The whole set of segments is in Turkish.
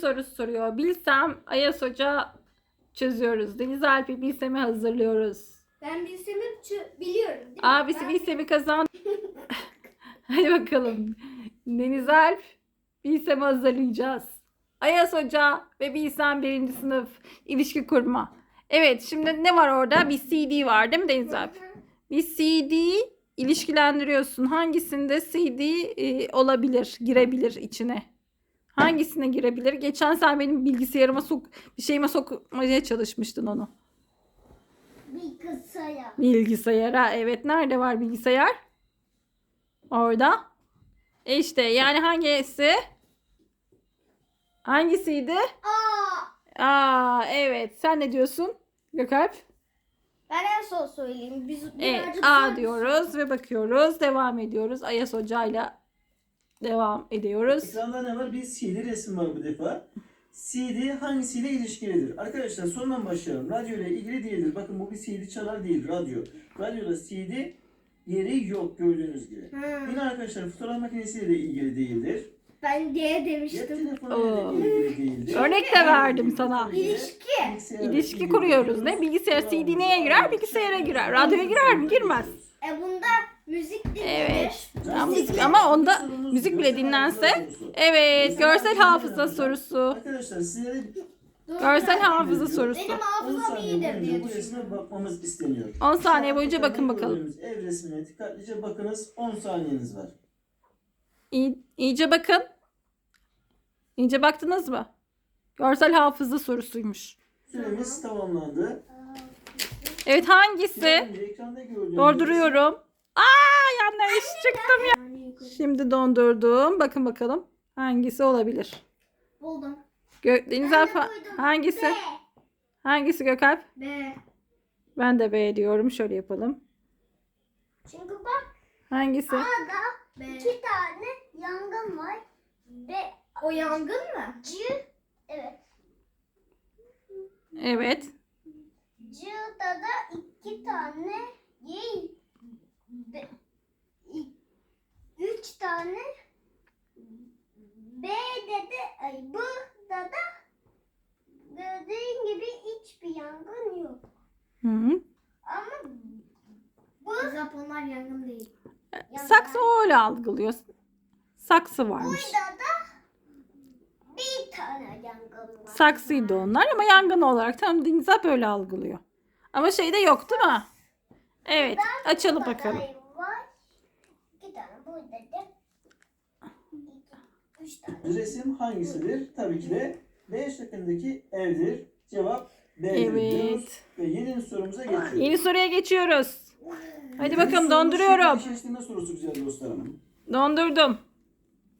sorusu soruyor. Bilsem Ayas Hoca çözüyoruz. Deniz Alp'i Bilsem'i hazırlıyoruz. Ben bilsemi biliyorum. değil mi? Abisi Ben- Bilsem'i kazan. Hadi bakalım. Deniz Alp Bilsem'i hazırlayacağız. Ayas Hoca ve Bilsem birinci sınıf ilişki kurma. Evet şimdi ne var orada? Bir CD var değil mi Deniz Alp? Bir CD ilişkilendiriyorsun. Hangisinde CD e, olabilir, girebilir içine? Hangisine girebilir? Geçen sen benim bilgisayarıma sok, bir şeyime sokmaya çalışmıştın onu. Bilgisayar. Bilgisayara. Evet. Nerede var bilgisayar? Orada. E işte yani hangisi? Hangisiydi? Aa, Aa evet. Sen ne diyorsun? Gökalp? ben en son söyleyeyim. Biz Evet. A diyoruz ve bakıyoruz. Devam ediyoruz. Ayas Hoca'yla devam ediyoruz. Ekranda ne var? Bir CD resim var bu defa. CD hangisiyle ilişkilidir? Arkadaşlar sondan başlayalım. Radyo ile ilgili değildir. Bakın bu bir CD çalar değil, radyo. Radyoda CD yeri yok gördüğünüz gibi. Ha, Yine arkadaşlar fotoğraf makinesiyle de ilgili değildir. ben diye demiştim. Oo. Örnek de verdim sana. İlişki. İlişki kuruyoruz. Ne? Bilgisayar CD neye girer? Bilgisayara girer. Radyoya girer mi? Girmez. E bunda müzik dinlenir. Evet. Ama Müzik- ama onda müzik bile dinlense. Evet. Görsel hafıza sorusu. Arkadaşlar sizlere Görsel hafıza sorusu. Benim 10 hafızam saniye iyidir boyunca diye bu resme düşünüyorum. bakmamız isteniyor. 10 saniye boyunca bakın bakalım. Ev resmine dikkatlice bakınız. 10 saniyeniz var. İyi, iyice bakın. İyice baktınız mı? Görsel hafıza sorusuymuş. Süremiz tamamlandı. Evet hangisi? Donduruyorum. Aa yanlış çıktım ya. Şimdi dondurdum. Bakın bakalım. Hangisi olabilir? Buldum. Gö Deniz Ben de Alfa hangisi? B. Hangisi Gökalp? B. Ben de B diyorum. Şöyle yapalım. Çünkü bak Hangisi? B. iki tane yangın var. B. O yangın mı? C. Evet. Evet. C'da da iki tane Y. B. i- Üç tane B'de de ay B'da da gördüğün gibi hiçbir yangın yok. Hı -hı. Ama bu Japonlar yangın değil. Saksı öyle algılıyor. Saksı varmış. Burada da tane yangın var. Saksıydı onlar ama yangın olarak tam Deniz Alp öyle algılıyor. Ama şeyde yok değil mi? Evet. Açalım bakalım. Var. İki tane burada da iki, üç tane. Resim hangisidir? Tabii ki de B şıkkındaki evdir. Cevap B'dir Evet. diyoruz. Ve yeni sorumuza geçiyoruz. Yeni soruya geçiyoruz. Hadi bakalım donduruyorum. şekil eşleştirme sorusu güzel dostlarım. Dondurdum.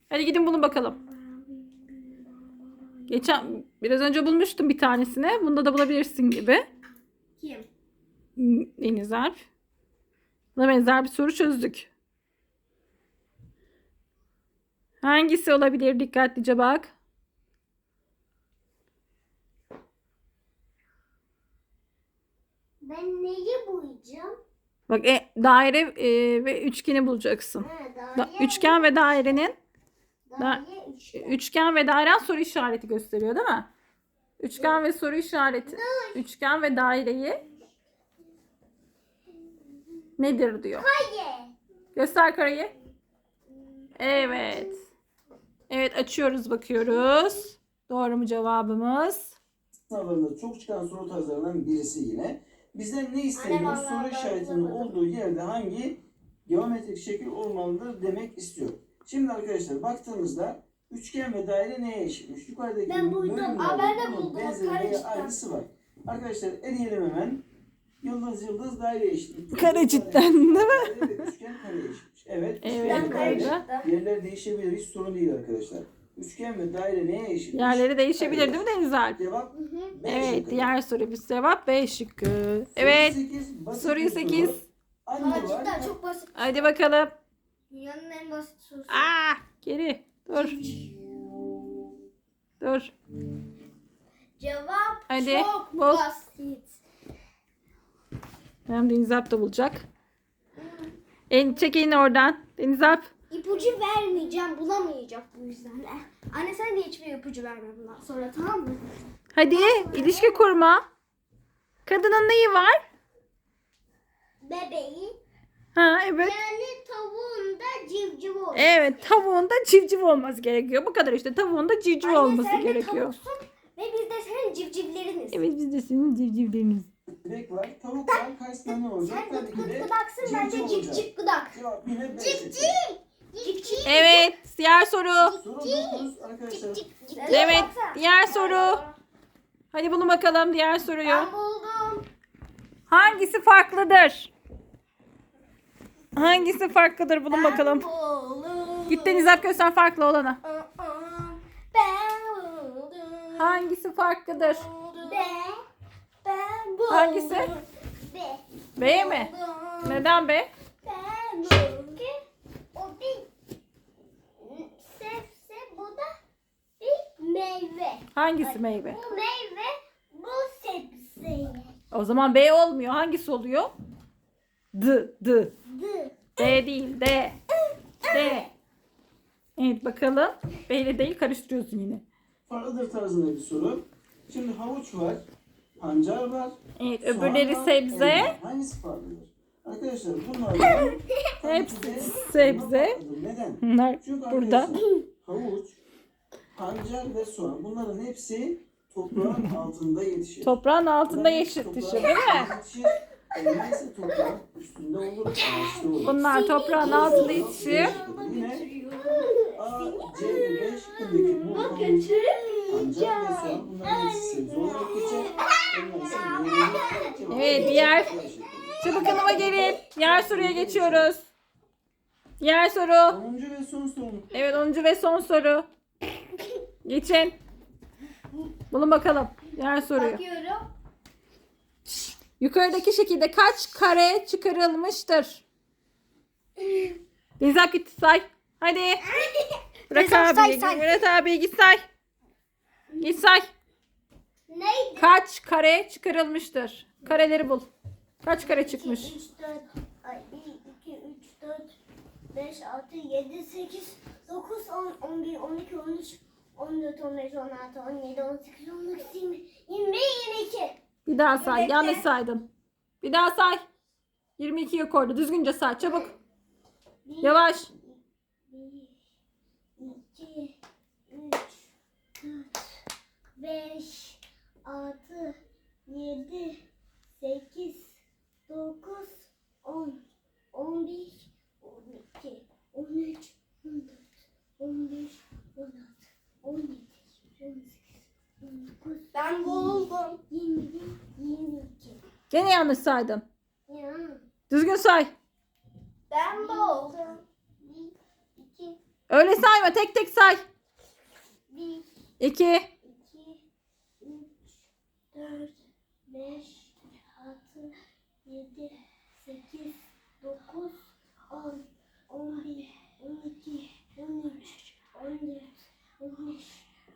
Hadi gidin bulun bakalım. Geçen biraz önce bulmuştum bir tanesini. Bunda da bulabilirsin gibi. Kim? Deniz Alp. Buna benzer bir soru çözdük. Hangisi olabilir? Dikkatlice bak. Ben neyi boyayacağım? Bak e, daire e, ve üçgeni bulacaksın. Ha, Da, üçgen ve dairenin daire üçgen. üçgen ve dairen soru işareti gösteriyor değil mi? Üçgen ve soru işareti. Üçgen ve daireyi nedir diyor. Hayır. Göster karayı. Evet. Evet açıyoruz bakıyoruz. Doğru mu cevabımız? Sınavlarında çok çıkan soru tarzlarından birisi yine. Bizden ne isteniyor? Soru işaretinin olduğu yerde hangi geometrik şekil olmalıdır demek istiyor. Şimdi arkadaşlar baktığımızda üçgen ve daire neye eşitmiş? Yukarıdaki Ben buldum. bölümlerde Aa, ben de bunun buldum. Benzeri veya Kareçten. aynısı var. Arkadaşlar eleyelim hemen. Yıldız yıldız daire eşitmiş. Kare cidden, değil mi? Daire ve üçgen kare eşitmiş. Evet. Evet, üçgen kare. Yerler değişebilir hiç sorun değil arkadaşlar. Üçgen ve daire neye eşitmiş? Yerleri değişebilir değil mi Deniz Alp? Cevap B Evet şıkkı. diğer soru bir cevap B şıkkı. Evet Soru sekiz, basit soruyu bir soru. 8. Anne var. çok basit. Hadi bakalım. Dünyanın en basit sorusu. Aa geri dur. Dur. Cevap Hadi, çok bul. basit. Hem Deniz Alp da bulacak. En, çek elini oradan. Deniz Alp. İpucu vermeyeceğim, bulamayacak bu yüzden. Anne sen de hiçbir ipucu verme bundan sonra tamam mı? Hadi ilişki kurma. Kadının neyi var? Bebeği. Ha evet. Yani tavuğun da civciv olur. Evet tavuğun da civciv olması gerekiyor. Bu kadar işte tavuğun da civciv Anne, olması sen de gerekiyor. tavuksun Ve biz de senin civcivleriniz. Evet biz de senin civcivleriniz. Bebek var, tavuk var, karşısında ne olacak? Sen gıt gıt de gıdaksın civciv bence olacak. civciv gıdak. Evet diğer soru. Soru 9 arkadaşlar. Evet diğer soru. Hadi bulun bakalım diğer soruyu. Ben buldum. Hangisi farklıdır? Hangisi farklıdır bulun bakalım. Ben. Git Deniz Alp göster farklı olanı. Ben buldum. Hangisi farklıdır? B. Ben buldum. Hangisi? B. B mi? Neden be? Ben Çünkü o bir sebze bu da bir meyve. Hangisi meyve? Bu meyve bu sebze. O zaman B olmuyor. Hangisi oluyor? D, D. D. Değil, D. D. Evet bakalım. B ile değil karıştırıyorsun yine. Farklıdır tarzında bir soru. Şimdi havuç var, pancar var. Evet soğan öbürleri var, sebze. elma. Hangisi farklıdır? Arkadaşlar bunlardan Hepsi tabii ki de sebze. farklıdır. Neden? Bunlar Çünkü burada. arkadaşlar havuç, pancar ve soğan bunların hepsi toprağın altında yetişir. Toprağın altında yetişir toprağın değil mi? altında yetişir. Elma ise toprağın üstünde olur, ağaçta olur. Bunlar toprağın altında yetişir. Yine A, C ve B şıkkındaki bu havuç, pancar ve soğan bunların hepsi sebze olarak geçer. Elma ise meyve. Cevap Evet, diğer-. Çabuk yanıma gelin. Diğer soruya geçiyoruz. Diğer soru. 10. ve son soru. Evet 10. ve son soru. Geçin. Bulun bakalım. Diğer soruyu. Bakıyorum. Yukarıdaki şekilde kaç kare çıkarılmıştır? Git say. Hadi. Bırak say, abi. say. Murat abi git say. Git say. Neydi? Kaç kare çıkarılmıştır? Kareleri bul. Kaç kare çıkmış? 3, 4, ay 1, 2, 3, 4, 5, 6, 7, 8, 9, 10, 11, 12, 13, 14, 15, 16, 17, 18, 19, 20, 21, 22. Bir daha say. Bekle. Yanlış saydın. Bir daha say. 22'yi koydu. Düzgünce say. Çabuk. Yavaş. 1, 2, 3, 4, 5, 6, 7, 8, 9, 10, 11, 12, 13, 14, 15, 16, 17, 18, 19, Ben buldum. 20, 22. Gene yanlış saydın. Ya. Düzgün say. Ben. 1, 2, Öyle sayma. Tek tek say. 1, 2, 2, 3, 4, 5, 6, 7, 8, 9, 10, 11, 12, 13, 14, 15,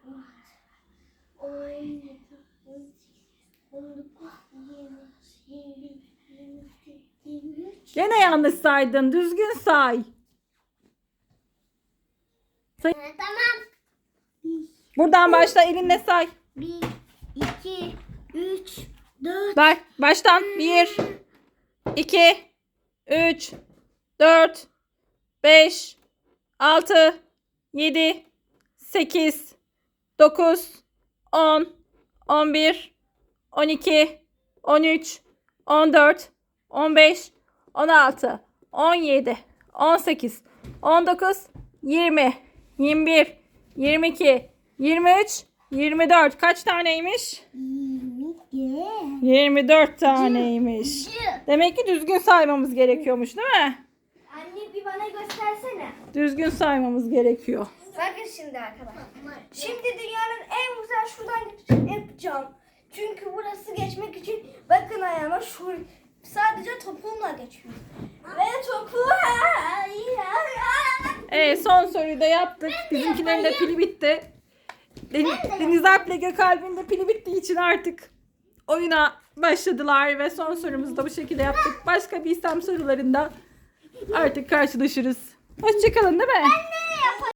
16, 17, 18, 19, 20, 21, 22, 23. Gene yanlış saydın. Düzgün say. Tamam. Buradan başla elinle say. 1, 2, 3, 4, Bak baştan 1 2 3 4 5 6 7 8 9 10 11 12 13 14 15 16 17 18 19 20 21 22 23 24 kaç taneymiş? 22. 24 taneymiş. Demek ki düzgün saymamız gerekiyormuş değil mi? Anne bir bana göstersene. Düzgün saymamız gerekiyor. Bakın şimdi arkadaşlar. Şimdi dünyanın en güzel şuradan yapacağım. Çünkü burası geçmek için bakın ayağıma şu sadece topumla geçiyorum. Ve topu Evet son soruyu da yaptık. Bizimkilerin de pili bitti. Den- Deniz Alp'le Gökalp'in de pili bittiği için artık oyuna başladılar ve son sorumuzu da bu şekilde yaptık. Başka bir İslam sorularında artık karşılaşırız. Hoşçakalın değil mi?